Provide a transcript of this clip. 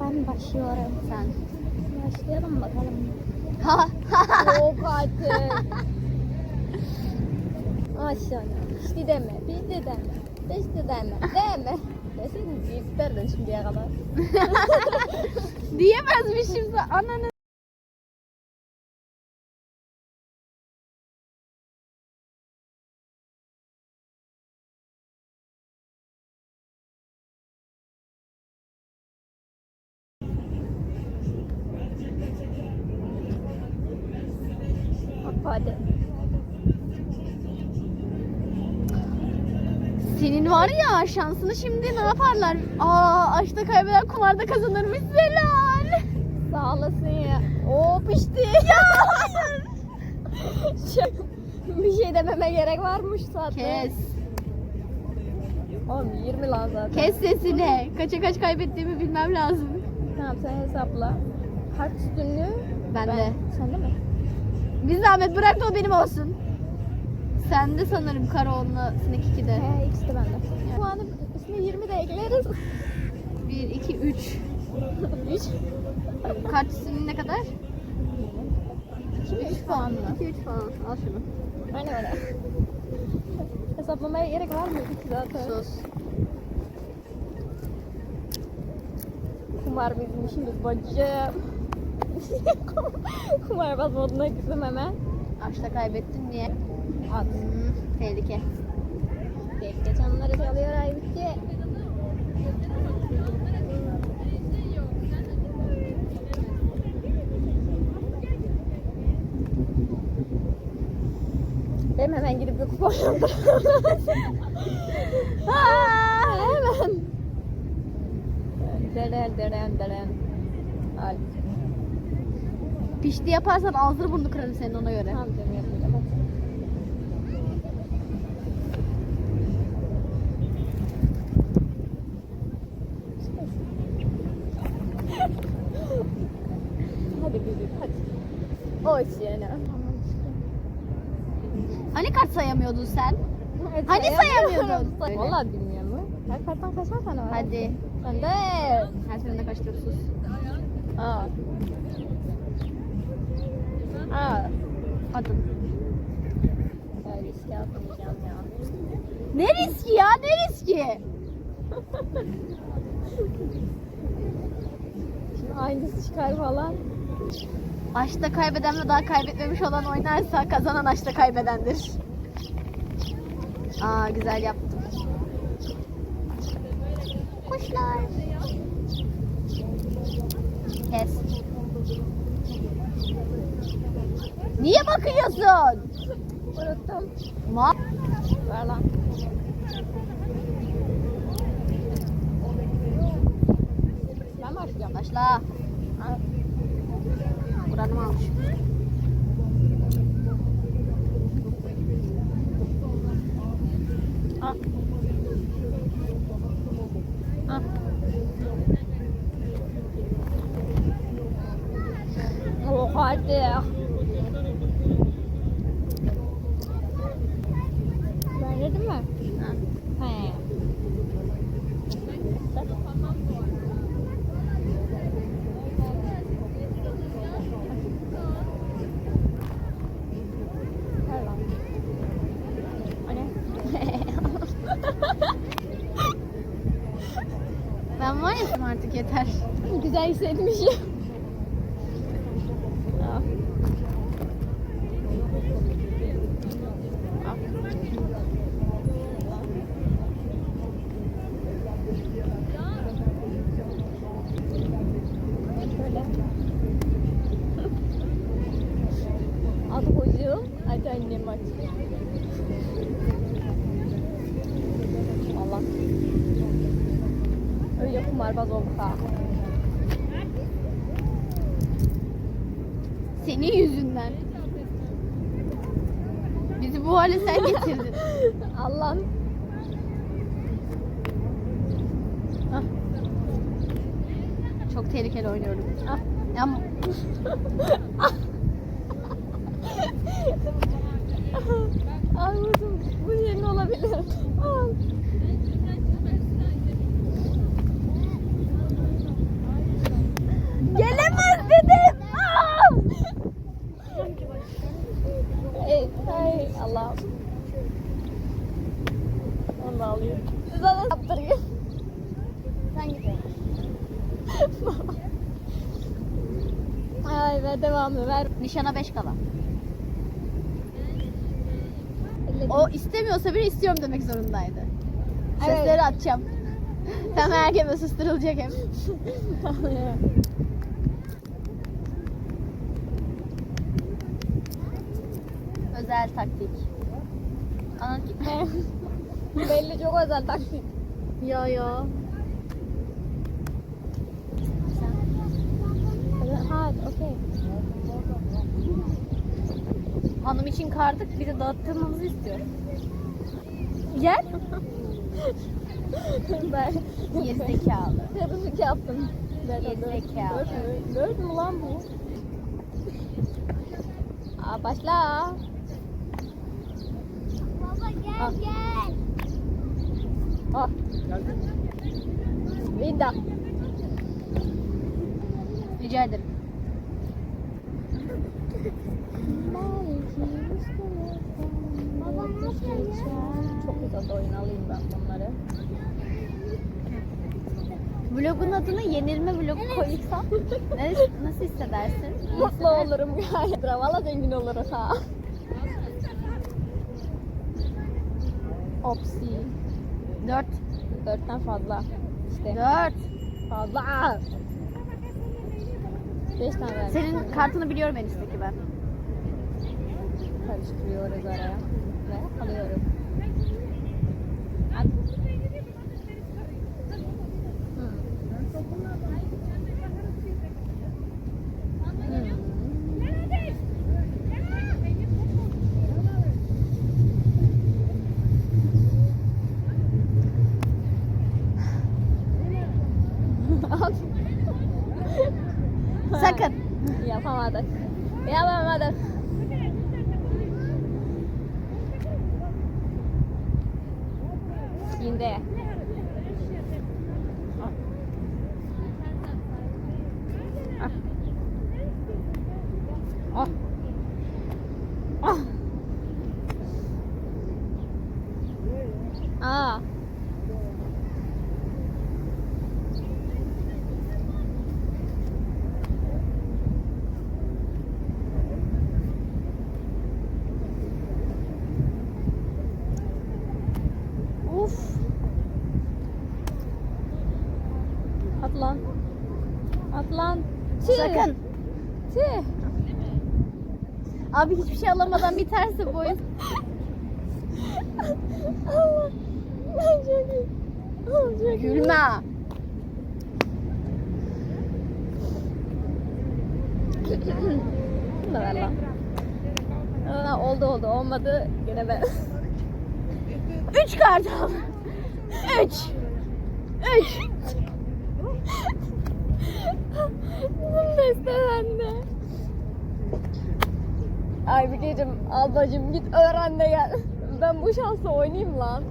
Ben başlıyorum. Sen. Başlayalım bakalım. Ha. Yok artık. Aşağı. İşte deme. Bitti deme. İşte deme. Deme. Deseydin isterdin şimdiye kadar. Diyemezmişim de ananı. Hadi. Senin var ya şansını şimdi ne yaparlar? Aa aşkta kaybeden kumarda kazanırmış Zelal. Sağ olasın ya. Oo pişti. Ya hayır. bir şey dememe gerek varmış zaten. Kes. Oğlum 20 lan zaten. Kes sesini. Kaça kaç kaybettiğimi bilmem lazım. Tamam sen hesapla. Kaç üstünlüğü? Ben de. Sen de mi? Bir zahmet bırak da o benim olsun. Sen de sanırım Karaoğlu'na Sinek 2'de. He ikisi de bende. Puanı üstüne 20 de ekleriz. 1, 2, 3. 3. Kart üstünün ne kadar? 3 puan mı? 2, 3 falan. Al şunu. Aynen öyle. Hesaplamaya gerek var mıydı ki zaten? Sus. Kumar bizim işimiz bacım. Kumarbaz moduna girdim hemen. Aşkta kaybettin niye? At. Hmm, tehlike. Geçenleri çalıyor Aybüke. Benim hemen gidip bir kupon hemen. Deren deren deren. Al. Pişti yaparsan ağzını burnunu kırarım senin ona göre. Tamam canım hadi. bebeğim hadi. Hoş yani. Hani kart sayamıyordun sen? Evet, Hani sayamıyordun? Vallahi bilmiyorum. Her karttan kaç var? Hadi. Sen de. Her seferinde kaç sus. Aa. Aa. Ya. Ne riski ya ne riski? Şimdi aynısı çıkar falan. Aşkta kaybeden ve daha kaybetmemiş olan oynarsa kazanan aşkta kaybedendir. Aa güzel yaptım. Kuşlar. Kes. Niye bakıyorsun? Unuttum. Ma Ver lan. Ben başlayacağım. Başla. Buranı mı almış? ha. Ha. Oh hadi. Verdin mi? Ha. He. Ben var ya artık yeter. Güzel hissetmişim. Kocuğum. Hadi annem aç. Allah. Öyle kumarbaz olduk ha. Senin yüzünden. Bizi bu hale sen getirdin. Allah'ım. Ah, Çok tehlikeli oynuyorum. ah. Ya Armut'um bu yerin olabilir. Al. Gelemez dedim. Al. Ay Allah'ım. Onu alıyorum. Sana saptırıyor. Sen git. Ay ver devamlı ver. Nişana beş kala. O istemiyorsa bile istiyorum demek zorundaydı. Evet. Sesleri atacağım. Sen merak etme susturulacak hem. Özel taktik. Gitme. Belli çok özel taktik. Yo yo. Ha, okey. Hanım için kardık bir de dağıttırmamızı istiyor. Gel. ben Gerizekalı. Hırsızlık yaptım. Gerizekalı. Dört mü? Dört mü lan bu? Aa, başla. Baba gel Ah. gel. Ah. Vida. Rica ederim. Baba Çok güzel oyun alayım ben bunları. Vlogun adını yenilme vlogu koysam ne, nasıl hissedersin? Mutlu olurum gayet. Valla zengin oluruz ha. Opsi. Dört. Dörtten fazla. İşte Dört. fazla. Beş tane ver. Senin kartını biliyorum en üstteki ben. Karıştırıyoruz araya. Ve alıyorum. Sakın. Yapamadık. Yapamadık. Şimdi. Ah. Ah. Ah. Uf. At lan. At lan. Tüh. Sakın. Tüh. Abi hiçbir şey alamadan biterse bu oyun. Allah. Ben çok iyi. Oğlum çok iyi. Gülme. Bunu da ver lan. Aa, oldu oldu olmadı. Yine ben. Üç kart al. Üç. Üç. Bizim beste bende. Ay bir gecem ablacım git öğren de gel. Ben bu şansı oynayayım lan.